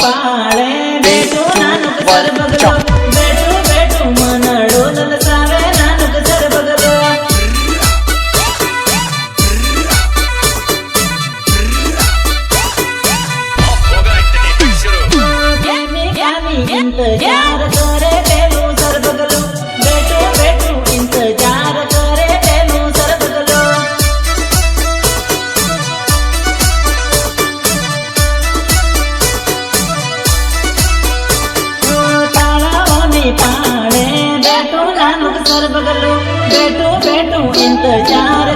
પાળે બેઠો નાનક સર્વગલો બેઠો બેઠો મનડો લલસાવે Nanak સર્વગલો Yeah. in the yard.